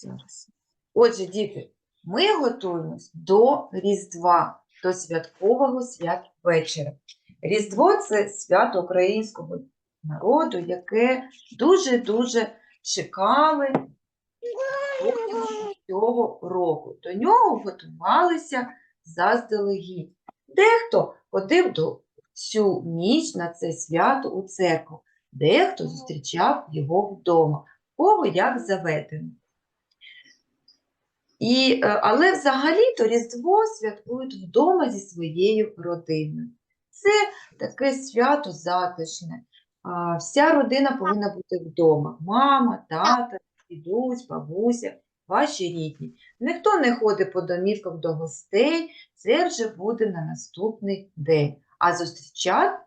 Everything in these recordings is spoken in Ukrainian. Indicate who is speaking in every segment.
Speaker 1: Зараз. Отже, діти, ми готуємось до Різдва, до святкового святвечора. Різдво це свято українського народу, яке дуже-дуже чекали цього року. До нього готувалися заздалегідь. Дехто ходив до цю ніч на це свято у церкву, дехто зустрічав його вдома, кого як заведено. І, е, але взагалі-то Різдво святкують вдома зі своєю родиною. Це таке свято затишне. Вся родина повинна бути вдома. Мама, тата, дідусь, бабуся, ваші рідні. Ніхто не ходить по домівках до гостей, це вже буде на наступний день. А зустрічати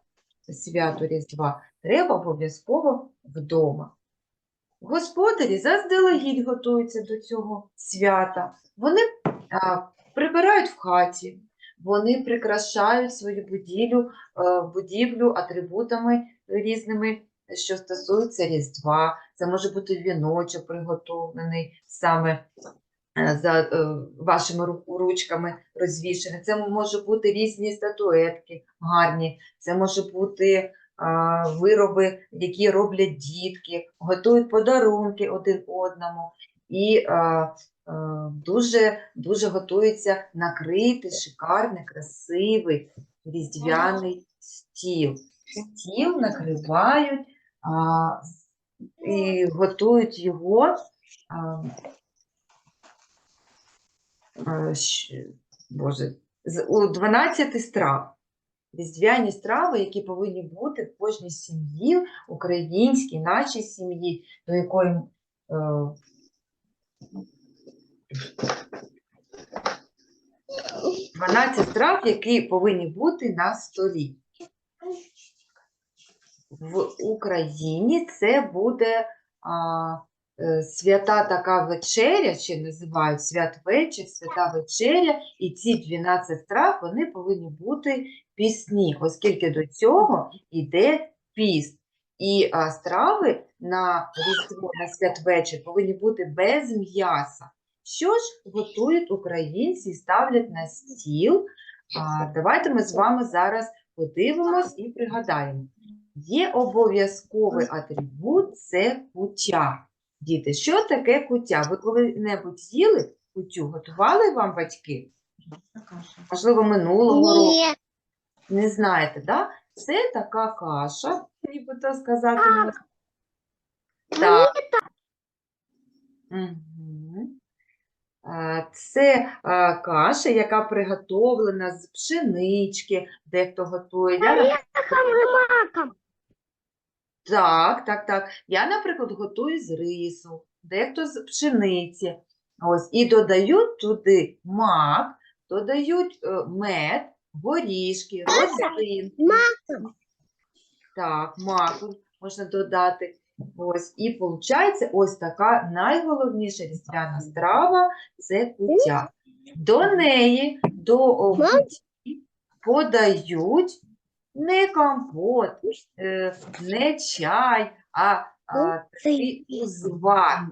Speaker 1: свято Різдва треба обов'язково вдома. Господарі заздалегідь готуються до цього свята. Вони а, прибирають в хаті, вони прикрашають свою будівлю, е, будівлю атрибутами різними, що стосуються Різдва. Це може бути віночок приготовлений саме е, за е, вашими ручками розвішений. Це може бути різні статуетки гарні, це може бути вироби, які роблять дітки, готують подарунки один одному і дуже, дуже готуються накрити шикарний, красивий різдвяний стіл. Стіл накривають і готують його. Боже, у 12 страв. Різдвяні страви, які повинні бути в кожній сім'ї, українській, нашій сім'ї, до якої е, – 12 страв, які повинні бути на столі. В Україні це буде а, е, свята така вечеря, ще називають святвечір, свята вечеря, і ці 12 страв вони повинні бути пісні, оскільки до цього йде піст. І а, страви на Різдво, на святвечір повинні бути без м'яса. Що ж готують українці і ставлять на стіл? А, давайте ми з вами зараз подивимось і пригадаємо. Є обов'язковий атрибут це куття. Діти, що таке куття? Ви коли-небудь їли кутю? Готували вам батьки? Можливо, минулого року. Не знаєте, да? Це така каша, нібито сказати можна. Так. А, Це каша, яка приготовлена з пшенички, дехто готує. Я, так, так, так. Я, наприклад, готую з рису, дехто з пшениці. Ось, і додають туди мак, додають е, мед, горішки.
Speaker 2: Маком.
Speaker 1: Так, маку можна додати. Ось, і виходить ось така найголовніша різдвяна страва це куття. До неї, до о,
Speaker 2: Мам.
Speaker 1: куті подають не компот, е, не чай, а, а такий узвар.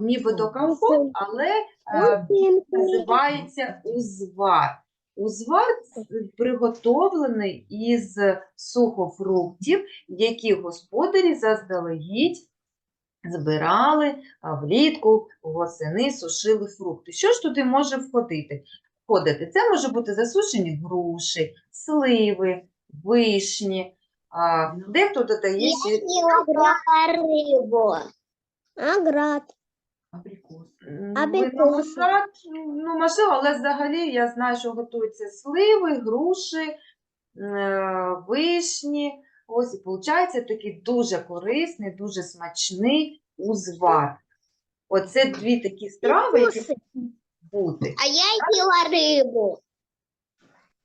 Speaker 1: Нібито компот, але е, називається узвар. Узвар приготовлений із сухофруктів, які господарі заздалегідь збирали влітку, восени, сушили фрукти. Що ж туди може входити? Входити? Це може бути засушені груші, сливи, вишні. А, дехто додає ще
Speaker 2: рибу. Аград.
Speaker 1: М,
Speaker 2: Абрикоси.
Speaker 1: Виноград, ну, можливо, але взагалі я знаю, що готуються сливи, груші, е, вишні. Ось і виходить такий дуже корисний, дуже смачний узвар. Оце дві такі страви, які можуть бути.
Speaker 2: А я їла рибу.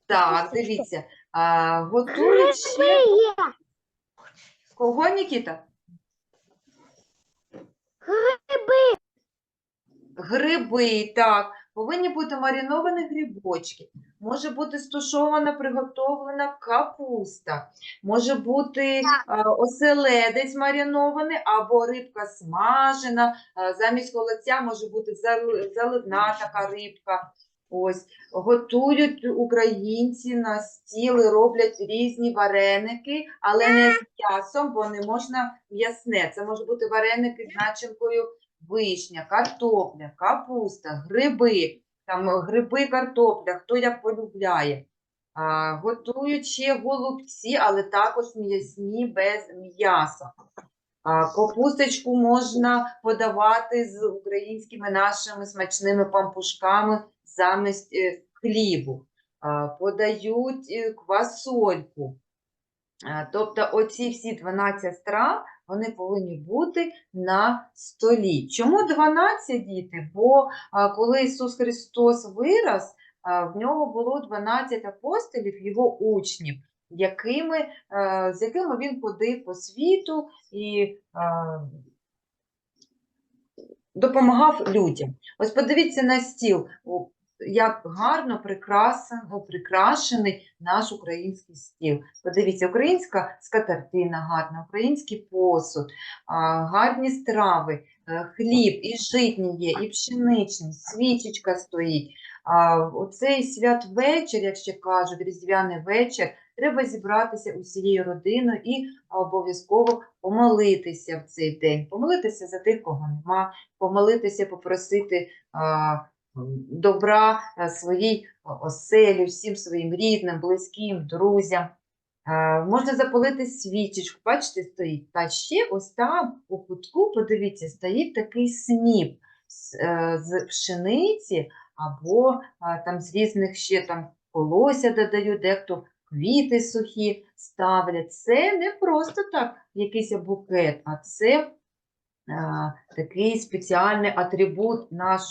Speaker 1: Так, дивіться, а, готують ще кого, Нікіта?
Speaker 2: Гриби.
Speaker 1: Гриби, так, повинні бути мариновані грибочки. може бути стушована, приготовлена капуста, може бути а, оселедець маринований або рибка смажена. а, Замість холодця може бути зали- заливна така рибка. Ось готують українці на стіл роблять різні вареники, але не з м'ясом, бо не можна м'ясне. Це може бути вареники з начинкою вишня, картопля, капуста, гриби, там е, гриби, картопля, хто як полюбляє. А, готують ще голубці, але також м'ясні без м'яса. А, капусточку можна подавати з українськими нашими смачними пампушками замість е, хлібу. А, подають е, квасольку. А, Тобто оці всі 12 страв, вони повинні бути на столі. Чому 12 діти? Бо коли Ісус Христос вирос, в нього було 12 апостолів, його учнів, якими, з якими він ходив по світу і допомагав людям. Ось подивіться на стіл, як гарно прикрашений наш український стіл. Подивіться, українська скатертина гарна, український посуд, гарні страви, е, хліб, і житні є, і пшеничний, свічечка стоїть. Оцей святвечір, як ще кажуть, різдвяний вечір, треба зібратися усією родиною і обов'язково помолитися в цей день, помолитися за тих, кого нема, помолитися, попросити добра своїй оселі, всім своїм рідним, близьким, друзям. Можна запалити свічечку, бачите, стоїть. Та ще ось там у кутку, подивіться, стоїть такий сніп з, е, пшениці або там з різних ще там колося додають, дехто квіти сухі ставлять. Це не просто так якийсь букет, а це а, такий спеціальний атрибут, наш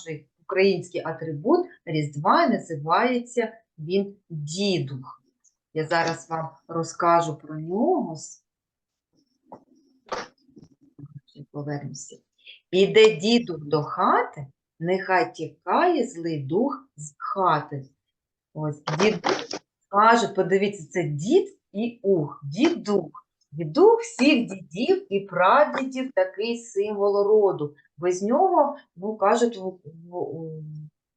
Speaker 1: український атрибут Різдва, називається він дідух. Я зараз вам розкажу про нього. Повернемося. Іде дідух до хати, нехай тікає злий дух з хати. Ось дідух каже, подивіться, це дід і ух, дідух. Дідух всіх дідів і прадідів такий символ роду. Без нього, ну, кажуть, в, в, у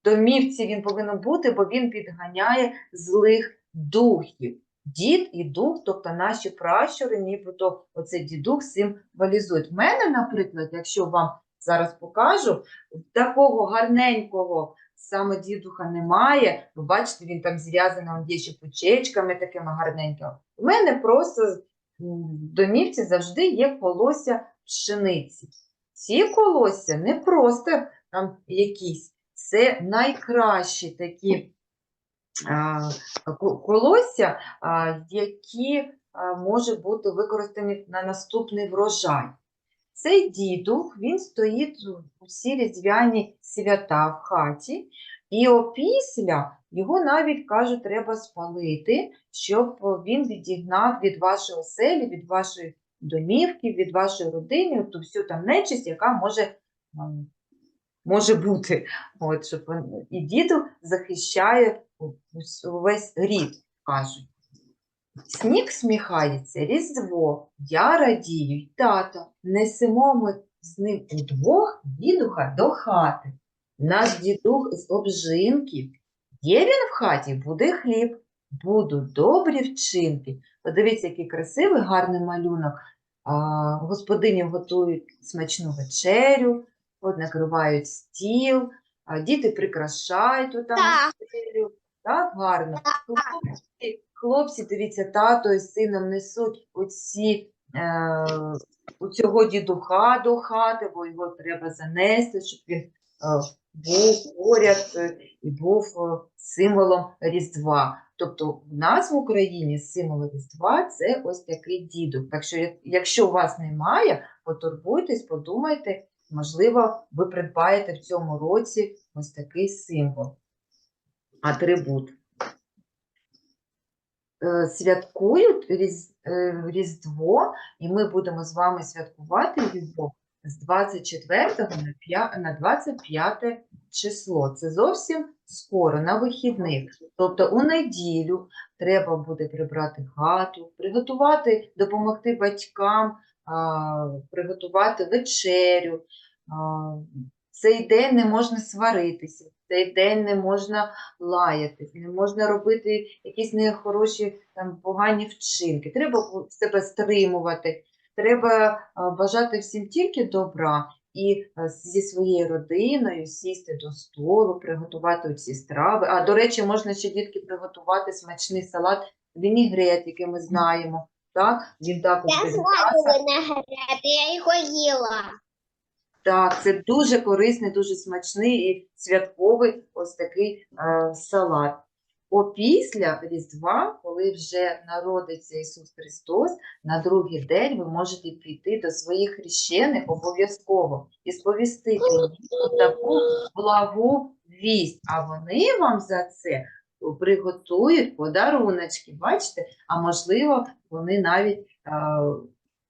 Speaker 1: домівці він повинен бути, бо він підганяє злих духів. Дід і дух, тобто наші пращури, нібито оцей дідух символізують. В мене, наприклад, якщо вам зараз покажу, такого гарненького саме дідуха немає. Ви бачите, він там зв'язаний он є ще пучечками такими гарненькими. У мене просто в домівці завжди є колося пшениці. Ці колося не просто там якісь, це найкращі такі колосся, які може бути використані на наступний врожай. Цей дідух, він стоїть у всі різдвяні свята в хаті, і опісля його навіть кажуть, треба спалити, щоб він відігнав від вашої оселі, від вашої домівки, від вашої родини, ту всю там нечисть, яка може, може бути. От, щоб він- і діду захищає увесь рід, кажуть. Сніг сміхається, різдво, я радію, й тато, несемо ми з ним удвох дідуха до хати. Наш дідух з обжинків, є він в хаті, буде хліб, будуть добрі вчинки. Подивіться, який красивий, гарний малюнок. А, господині готують смачну вечерю, от накривають стіл, а діти прикрашають тут там
Speaker 2: Так.
Speaker 1: гарно. Хлопці, хлопці, дивіться, тато і з сином несуть оці, е, у цього дідуха до хати, бо його треба занести, щоб він е, був поряд е, і був е, символом Різдва. Тобто в нас в Україні символ Різдва це ось такий дідух. Так що, якщо у вас немає, потурбуйтесь, подумайте, можливо, ви придбаєте в цьому році ось такий символ, атрибут. Е, Святкують Різ- Різдво, і ми будемо з вами святкувати Різдво з 24 на п'я- на 25 число. Це зовсім скоро, на вихідних. Тобто у неділю треба буде прибрати хату, приготувати, допомогти батькам, приготувати вечерю. Цей день не можна сваритися, цей день не можна лаятись, не можна робити якісь нехороші там погані вчинки. Треба себе стримувати, треба бажати всім тільки добра і зі своєю родиною сісти до столу, приготувати ці страви. А до речі, можна ще дітки приготувати смачний салат вінігрет, який ми знаємо. Так, він також
Speaker 2: Я знаю виноград, я його їла.
Speaker 1: Так, це дуже корисний, дуже смачний і святковий ось такий е, салат. Опісля Різдва, коли вже народиться Ісус Христос, на другий день ви можете піти до своїх хрещених обов'язково і сповістити їм таку благу вість, а вони вам за це приготують подаруночки, бачите? А можливо, вони навіть е,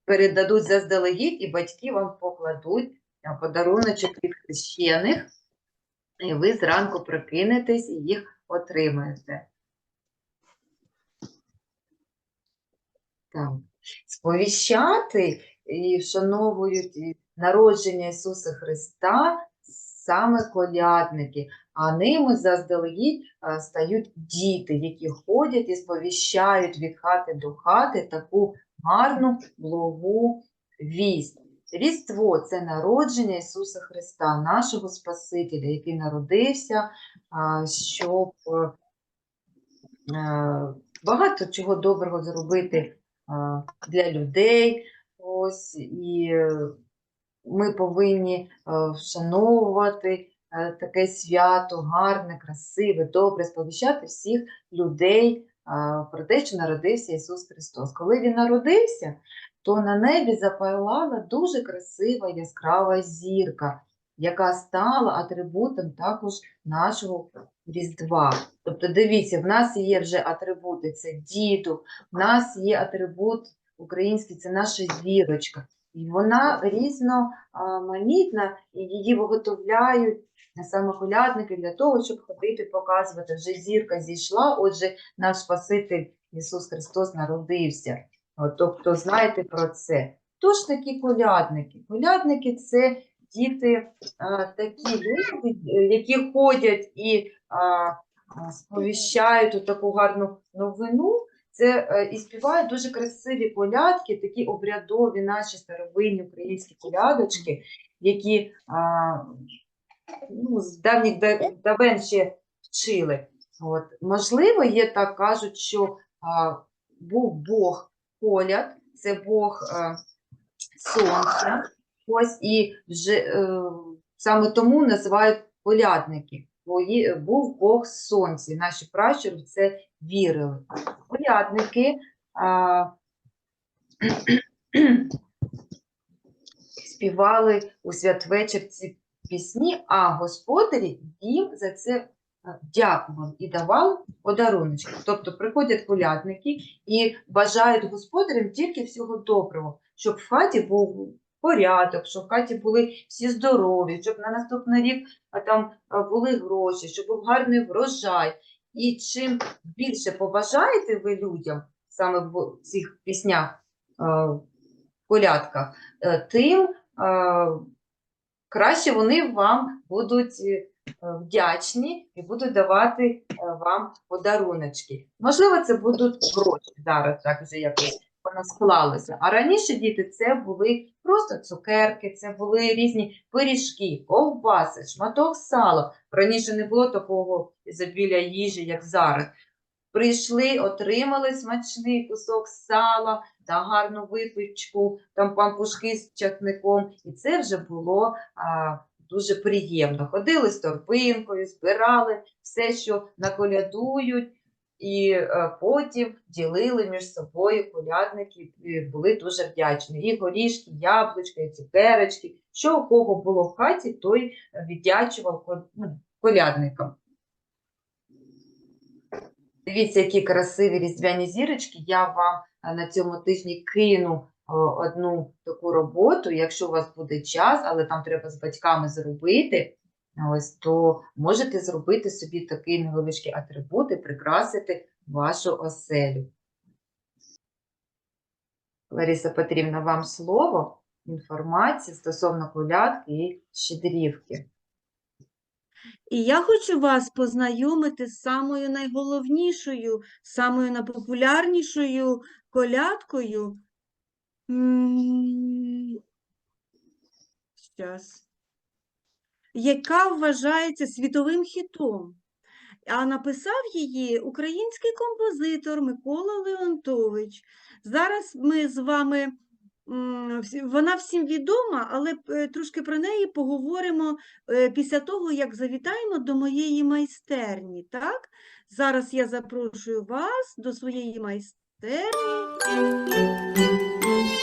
Speaker 1: передадуть заздалегідь, і батьки вам покладуть а, подаруночок від хрещених, і ви зранку прокинетесь і їх отримаєте. Так. Сповіщати і вшановують народження Ісуса Христа саме колядники, а ними заздалегідь стають діти, які ходять і сповіщають від хати до хати таку гарну, благу вість. Різдво це народження Ісуса Христа, нашого Спасителя, який народився, щоб е, е, багато чого доброго зробити для людей. Ось, і е, ми повинні е, вшановувати е, таке свято, гарне, красиве, добре, сповіщати всіх людей про те, що народився Ісус Христос. Коли Він народився, то на небі запалала дуже красива яскрава зірка, яка стала атрибутом також нашого Різдва. Тобто, дивіться, в нас є вже атрибути, це діду, в нас є атрибут український, це наша зірочка. І вона різноманітна, і її виготовляють саме колядники для того, щоб ходити, показувати, вже зірка зійшла, отже, наш Спаситель Ісус Христос народився. Тобто, знайте про це. Хто ж такі колядники? Колядники це діти а, такі люди, е, які ходять і а, сповіщають таку гарну новину. Це е, і співають дуже красиві колядки, такі обрядові наші старовинні українські колядочки, які а, ну, з давніх давен ще вчили. От. Можливо, є так кажуть, що а, був Бог Коляд, це Бог а, сонця. Ось і вже е, саме тому називають колядники. Бо був Бог сонця. і Наші пращури в це вірили. Колядники а, співали у святвечір ці пісні, а господарі їм за це а, дякували і давали подаруночки. Тобто приходять колядники і бажають господарям тільки всього доброго, щоб в хаті був порядок, щоб в хаті були всі здорові, щоб на наступний рік там були гроші, щоб був гарний врожай. І чим більше побажаєте ви людям саме в цих піснях, е, колядках, е, тим краще вони вам будуть е, вдячні і будуть давати е, вам подаруночки. Можливо, це будуть гроші зараз, так вже якось воно склалося. А раніше діти це були просто цукерки, це були різні пиріжки, ковбаси, шматок сала. Раніше не було такого ізобілля їжі, як зараз. Прийшли, отримали смачний кусок сала та гарну випічку, там пампушки з часником, і це вже було а, дуже приємно. Ходили з торбинкою, збирали все, що наколядують, і е, потім ділили між собою колядники, були дуже вдячні. І горішки, яблучка, і цукерочки. Що у кого було в хаті, той віддячував ну, колядникам. Дивіться, які красиві різдвяні зірочки. Я вам е, на цьому тижні кину е, одну таку роботу, якщо у вас буде час, але там треба з батьками зробити. Ось, то можете зробити собі такі невеличкі атрибути, прикрасити вашу оселю. Лариса Петрівна, вам слово, інформація стосовно колядки і щедрівки.
Speaker 3: І я хочу вас познайомити з самою найголовнішою, самою найпопулярнішою колядкою. Щас. Яка вважається світовим хітом. А написав її український композитор Микола Леонтович. Зараз ми з вами, вона всім відома, але е, трошки про неї поговоримо е, після того, як завітаємо до моєї майстерні. Так? Зараз я запрошую вас до своєї майстерні.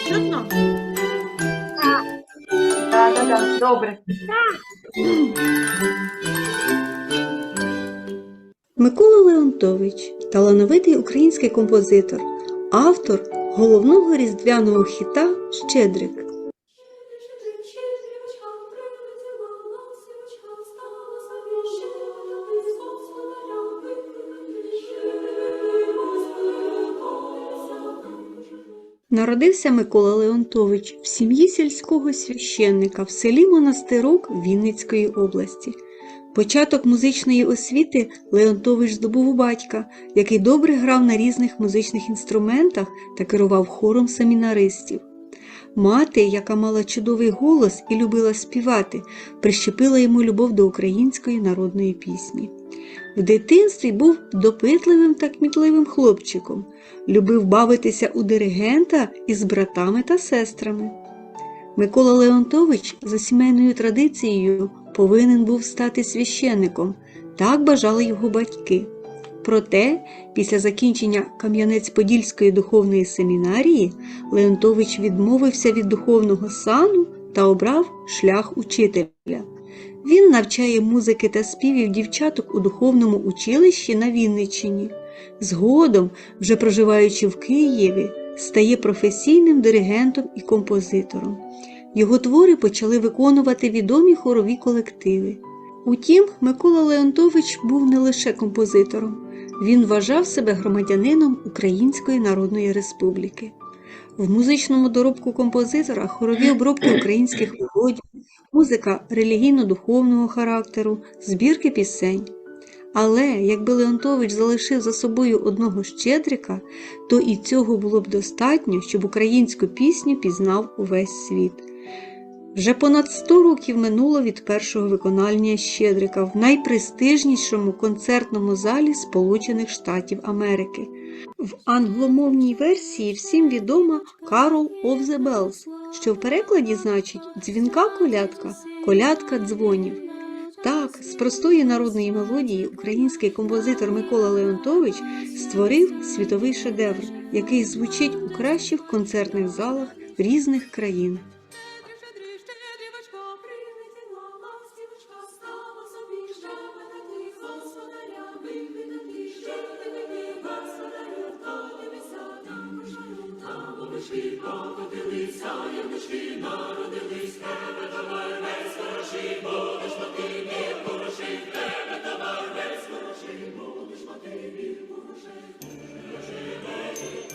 Speaker 3: Чутно?
Speaker 1: Так, так, так, добре.
Speaker 3: Микола Леонтович талановитий український композитор, автор головного різдвяного хіта Щедрик. Народився Микола Леонтович в сім'ї сільського священника в селі Монастирок Вінницької області. Початок музичної освіти Леонтович здобув у батька, який добре грав на різних музичних інструментах та керував хором семінаристів. Мати, яка мала чудовий голос і любила співати, прищепила йому любов до української народної пісні. В дитинстві був допитливим та кмітливим хлопчиком, любив бавитися у диригента із братами та сестрами. Микола Леонтович за сімейною традицією повинен був стати священником, так бажали його батьки. Проте, після закінчення Кам'янець-Подільської духовної семінарії Леонтович відмовився від духовного сану та обрав шлях учителя. Він навчає музики та співів дівчаток у духовному училищі на Вінниччині. Згодом, вже проживаючи в Києві, стає професійним диригентом і композитором. Його твори почали виконувати відомі хорові колективи. Утім, Микола Леонтович був не лише композитором, він вважав себе громадянином Української Народної Республіки. В музичному доробку композитора хорові обробки українських мелодій, музика релігійно-духовного характеру, збірки пісень. Але якби Леонтович залишив за собою одного щедрика, то і цього було б достатньо, щоб українську пісню пізнав увесь світ. Вже понад 100 років минуло від першого виконання Щедрика в найпрестижнішому концертному залі Сполучених Штатів Америки. В англомовній версії всім відома Carol of the Bells, що в перекладі значить дзвінка колядка, колядка дзвонів. Так, з простої народної мелодії український композитор Микола Леонтович створив світовий шедевр, який звучить у кращих концертних залах різних країн. Яночки, покотилися, яночки, народились, тебе давай весь хороший, будеш мати вір хороший, тебе давай весь хороший, будеш мати вір хороший, хороший, хороший.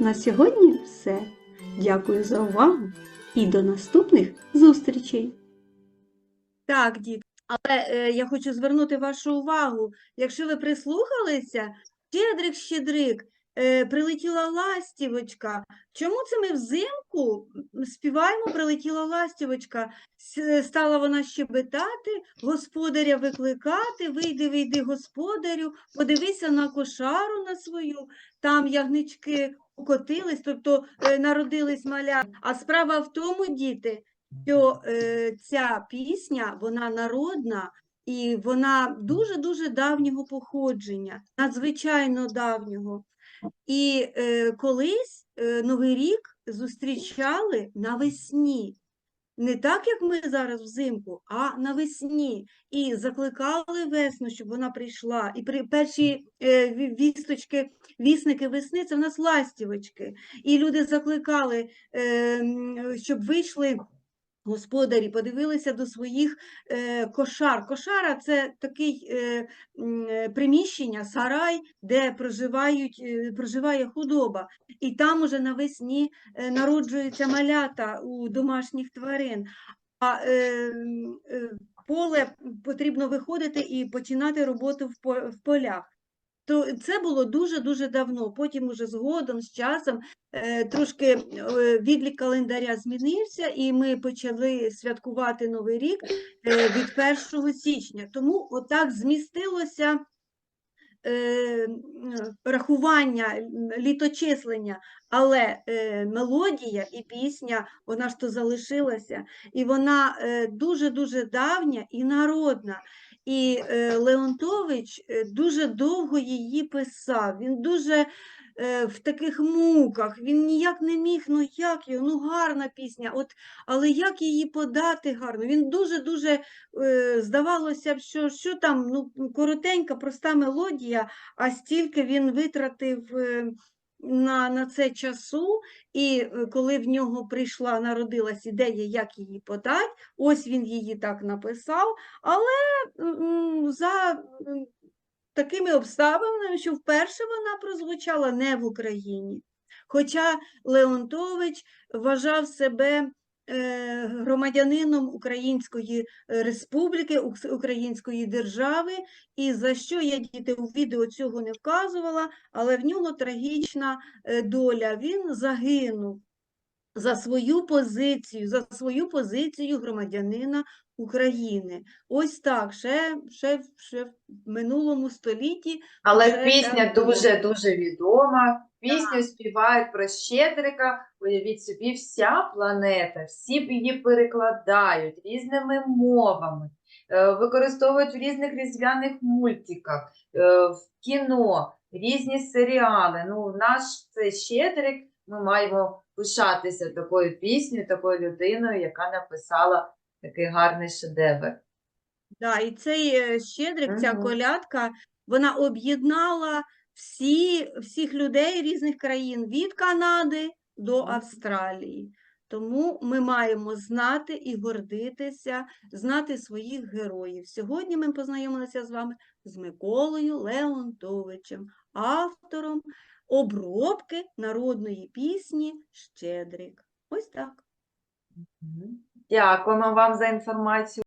Speaker 3: На сьогодні все. Дякую за увагу і до наступних зустрічей! Так, дід. Але е, я хочу звернути вашу увагу. Якщо ви прислухалися, Щедрик, щедрик, е, прилетіла ластівочка. Чому це ми взимку співаємо прилетіла ластівочка? Стала вона щебетати, господаря викликати, вийди, вийди, господарю, подивися на кошару на свою, там ягнички укотились, тобто е, народились маля. А справа в тому, діти, що е, ця пісня, вона народна і вона дуже-дуже давнього походження, надзвичайно давнього. І е, колись Новий рік зустрічали навесні. Не так, як ми зараз взимку, а навесні. І закликали весну, щоб вона прийшла. І при перші е, вісточки, вісники весни це в нас ластівочки. І люди закликали, е, щоб вийшли господарі, подивилися до своїх е, кошар. Кошара це такий е, е, приміщення, сарай, де проживають, е, проживає худоба. І там уже навесні е, народжуються малята у домашніх тварин. А поле потрібно виходити і починати роботу в полях. То це було дуже-дуже давно. Потім уже згодом, з часом, е, трошки е, відлік календаря змінився, і ми почали святкувати Новий рік е, від 1 січня. Тому отак змістилося рахування, літочислення, але мелодія і пісня, вона ж то залишилася, і вона е, дуже-дуже давня і народна. І е, Леонтович е, дуже довго її писав. Він дуже е, в таких муках, він ніяк не міг, ну як його, ну гарна пісня, от, але як її подати гарно? Він дуже-дуже здавалося б, що, що там ну, коротенька, проста мелодія, а стільки він витратив на, на це часу, і коли в нього прийшла, народилась ідея, як її подати, ось він її так написав, але за такими обставинами, що вперше вона прозвучала не в Україні. Хоча Леонтович вважав себе е, громадянином Української е, республіки, Української держави, і за що я діти у відео цього не вказувала, але в нього трагічна е, доля. Він загинув за свою позицію, за свою позицію громадянина України. Ось так, ще, ще, ще в минулому столітті.
Speaker 1: Але
Speaker 3: Це
Speaker 1: пісня дуже-дуже відома. Пісню співають про Щедрика. Уявіть собі, вся планета, всі її перекладають різними мовами, е, використовують в різних різдвяних мультиках, е, в кіно, різні серіали. Ну, наш цей Щедрик, ми маємо пишатися такою піснею, такою людиною, яка написала такий гарний шедевр.
Speaker 3: Да, і цей е, щедрик, ця
Speaker 1: Мгм.
Speaker 3: колядка, вона об'єднала всі, всіх людей різних країн від Канади до Австралії. Тому ми маємо знати і гордитися, знати своїх героїв. Сьогодні ми познайомилися з вами з Миколою Леонтовичем, автором обробки народної пісні Щедрик. Ось так.
Speaker 1: Дякуємо вам за інформацію.